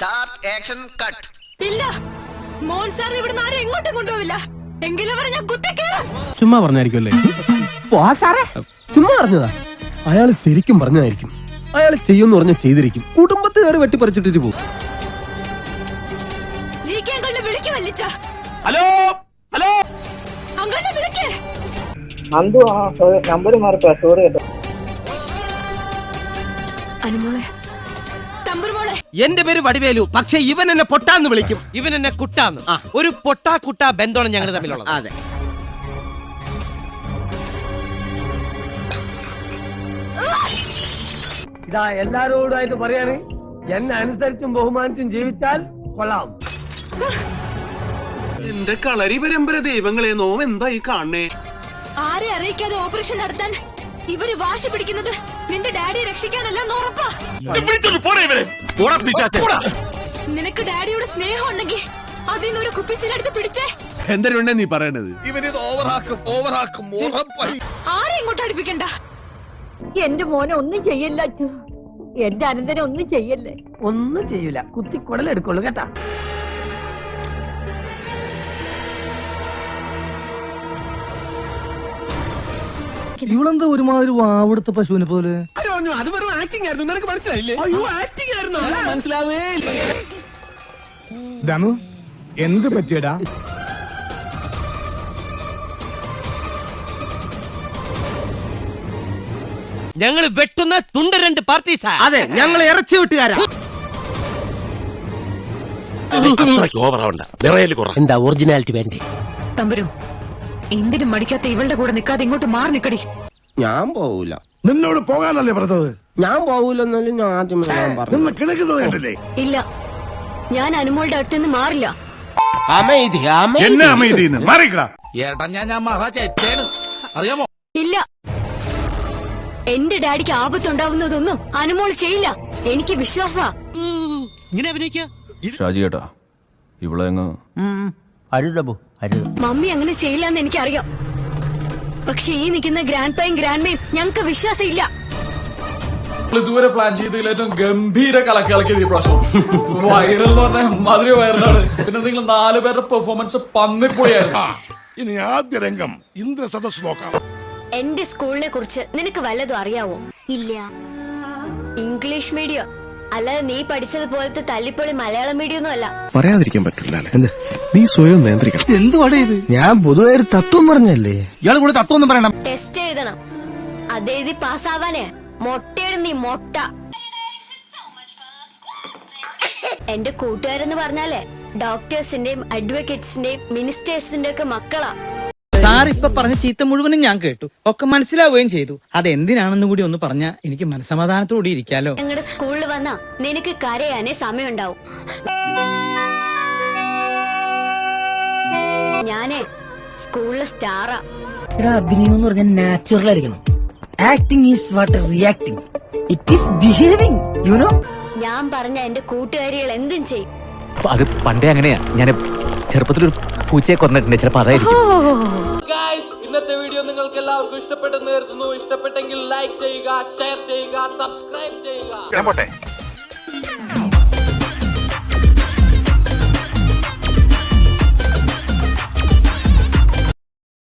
Start action cut ഇല്ല. മോൻ sir ഇവിടുന്ന് ആരും എങ്ങോട്ടും കൊണ്ടുപോവില്ല. എങ്കിലും ഞാൻ കുത്തിക്കേറും ചുമ്മാ പറഞ്ഞായിരിക്കുമല്ലേ? ചുമ്മാ പറഞ്ഞതാ. അയാൾ ശരിക്കും പറഞ്ഞതായിരിക്കും. അയാൾ ചെയ്യുമെന്ന് പറഞ്ഞ ചെയ്തിരിക്കും. കുടുംബത്തുകാർ വെട്ടിപ്പറിച്ചിട്ടിട്ട് പോകും. വിളിക്ക് വല്ലിച്ച. ഹലോ? ഹലോ? അങ്കളിനെ വിളിക്കേ. അന്തു ആ നമ്പർ മാറിപ്പോ സോറി കേട്ടോ. അനുമോളെ തമ്പുരുമോളെ എന്റെ പേര് വടിവേലു. പക്ഷെ ഇവൻ എന്നെ പൊട്ടാന്ന് വിളിക്കും. ഇവൻ എന്നെ കുട്ടാന്ന്. ഒരു പൊട്ടാ കുട്ടാ ബന്ധമാണ് ഞങ്ങൾ തമ്മിലുള്ളത്. അതെ. ഇതാ എല്ലാരോടായിട്ട് പറയാണ് എന്നെ അനുസരിച്ചും ബഹുമാനിച്ചും ജീവിച്ചാൽ കൊള്ളാം. എന്റെ കളരി പരമ്പര ദൈവങ്ങളെ നോം എന്തായി കാണണേ ആരെ അറിയിക്കാതെ ഓപ്പറേഷൻ നടത്താൻ ഇവർ വാശി പിടിക്കുന്നത് നിന്റെ ഡാഡിയെ രക്ഷിക്കാനല്ല എന്ന് ഉറപ്പാ. നിനക്ക് ഡാഡിയുടെ സ്നേഹം ഉണ്ടെങ്കിൽ അതിൽ നിന്ന് ഒരു കുപ്പിച്ചിലെടുത്ത് പിടിച്ചേ. എന്തരുണ്ടേ നീ പറയണത്? ഇവനിത് ഓവറാക്കും ഓവറാക്കും ആരെ ഇങ്ങോട്ട് അടുപ്പിക്കണ്ട? എന്റെ മോനെ ഒന്നും ചെയ്യല്ല അച്ചു. എന്റെ അനന്തനെ ഒന്നും ചെയ്യല്ലേ? ഒന്നും ചെയ്യൂല. കുത്തി കുടലെടുക്കുള്ളൂ കേട്ടാ. ഇവളെന്താ ഒരുമാതിരി വാവിടുത്ത പശുവിനെ പോലെ? അത് വെറും ആക്ടിംഗ് ആയിരുന്നു. നിനക്ക് മനസ്സിലായില്ലേ? അയ്യോ ആക്ടിംഗ് ആയിരുന്നു? മനസ്സിലാവേ. ദമു എന്ത് പറ്റിയടാ? ഞങ്ങൾ വെട്ടുന്ന തുണ്ട രണ്ട് പാർട്ടീസാ അതെ ഞങ്ങൾ ഇറച്ചി വിട്ടുകാരാ. എന്താ ഒറിജിനാലിറ്റി വേണ്ടേ? തമ്പുരും എന്തിനും മടിക്കാത്ത ഇവളുടെ കൂടെ നിൽക്കാതെ ഇങ്ങോട്ട് മാറി നിക്കടി. ഞാൻ പോവൂല. നിന്നോട് പോകാനല്ലേ പറഞ്ഞത്? ഞാൻ പോവൂലെന്നാലും ഞാൻ ആദ്യമേ ഞാൻ പറഞ്ഞു നിന്ന് കിണക്കുന്നത് കണ്ടില്ലേ? ഇല്ല. ഞാൻ അനുമോളുടെ അടുത്ത് നിന്ന് മാറില്ല അമേതി എന്നെ അമേതിന്ന് മാറിക്കടാ. ഇല്ല. എന്റെ ഡാഡിക്ക് ആപത്തുണ്ടാവുന്നതൊന്നും അനുമോൾ ചെയ്യില്ല. എനിക്ക് വിശ്വാസാ. ഇങ്ങനെ അഭിനയിക്കാ? ഷാജി കേട്ടാ ഇവിടെ അങ്ങ് അരുതബു അരുത്. മമ്മി അങ്ങനെ ചെയ്യില്ലെന്ന് എനിക്കറിയാം. പക്ഷെ ഈ നിൽക്കുന്ന ഗ്രാൻഡ് പയും ഗ്രാൻഡ് മയും ഞങ്ങൾക്ക് വിശ്വാസം ഇല്ല ഇതുവരെ പ്ലാൻ ചെയ്തതിൽ ഏറ്റവും ഗംഭീര കലക്കിളക്കിയത് ഈ പ്രാവശ്യം. വൈറൽ എന്ന് പറഞ്ഞാൽ മധുര വൈറലാണ് പിന്നെ നിങ്ങൾ നാല് പേരുടെ പെർഫോമൻസ് പന്നിപ്പോയായിരുന്നു ഇനി ആദ്യ രംഗം ഇന്ദ്രസദസ് നോക്കാം. എന്റെ സ്കൂളിനെ കുറിച്ച് നിനക്ക് വല്ലതും അറിയാവോ? ഇല്ല. English medium. അല്ലാതെ നീ പഠിച്ചതുപോലത്തെ തല്ലിപ്പൊളി മലയാളം മീഡിയം ഒന്നും അല്ല. പറയാതിരിക്കാൻ പറ്റില്ല നീ സ്വയം നിയന്ത്രിക്കണം. എന്തുവാടേ ഇത്? ഞാൻ പൊതുവെ ഒരു തത്വം പറഞ്ഞല്ലേ? ഇയാൾ കൂടെ തത്വം ഒന്നും പറയണം ടെസ്റ്റ് എഴുതണം. അതെഴുതി പാസ്സാവാനേ. മൊട്ടയുടെ നീ മൊട്ട. എന്റെ കൂട്ടുകാരെന്ന് പറഞ്ഞാലേ ഡോക്ടേഴ്സിന്റെയും അഡ്വക്കേറ്റ്സിന്റെയും മിനിസ്റ്റേഴ്സിന്റെ ഒക്കെ മക്കളാ. സാർ ഇപ്പൊ പറഞ്ഞ ചീത്ത മുഴുവനും ഞാൻ കേട്ടു. ഒക്കെ മനസ്സിലാവുകയും ചെയ്തു. അത് എന്തിനാണെന്ന് കൂടി ഒന്ന് പറഞ്ഞ എനിക്ക് മനസമാധാനത്തോടെ ഇരിക്കാലോ. ഞങ്ങളുടെ സ്കൂളിൽ വന്നാ നിനക്ക് കരയാനേ സമയമുണ്ടാവും. ഞാനേ സ്കൂളിലെ സ്റ്റാറാ. എടാ അഭിനയം എന്ന് പറഞ്ഞാൽ നാച്ചുറൽ ആയിരിക്കണം. Acting is what reacting it is behaving you know ഞാൻ പറഞ്ഞ എന്റെ കൂട്ടുകാരികൾ എന്തും ചെയ്യും. അത് പണ്ടേ അങ്ങനെയാ. ഞാൻ ചെറുപ്പത്തിലൊരു പൂച്ചയെ കൊന്നിട്ടുണ്ട് ചിലപ്പോ അതായിരിക്കും ഇന്നത്തെ വീഡിയോ നിങ്ങൾക്ക് എല്ലാവർക്കും ഇഷ്ടപ്പെട്ടെന്ന് കരുതുന്നു. ഇഷ്ടപ്പെട്ടെങ്കിൽ ലൈക്ക് ചെയ്യുക ഷെയർ ചെയ്യുക സബ്സ്ക്രൈബ് ചെയ്യുക.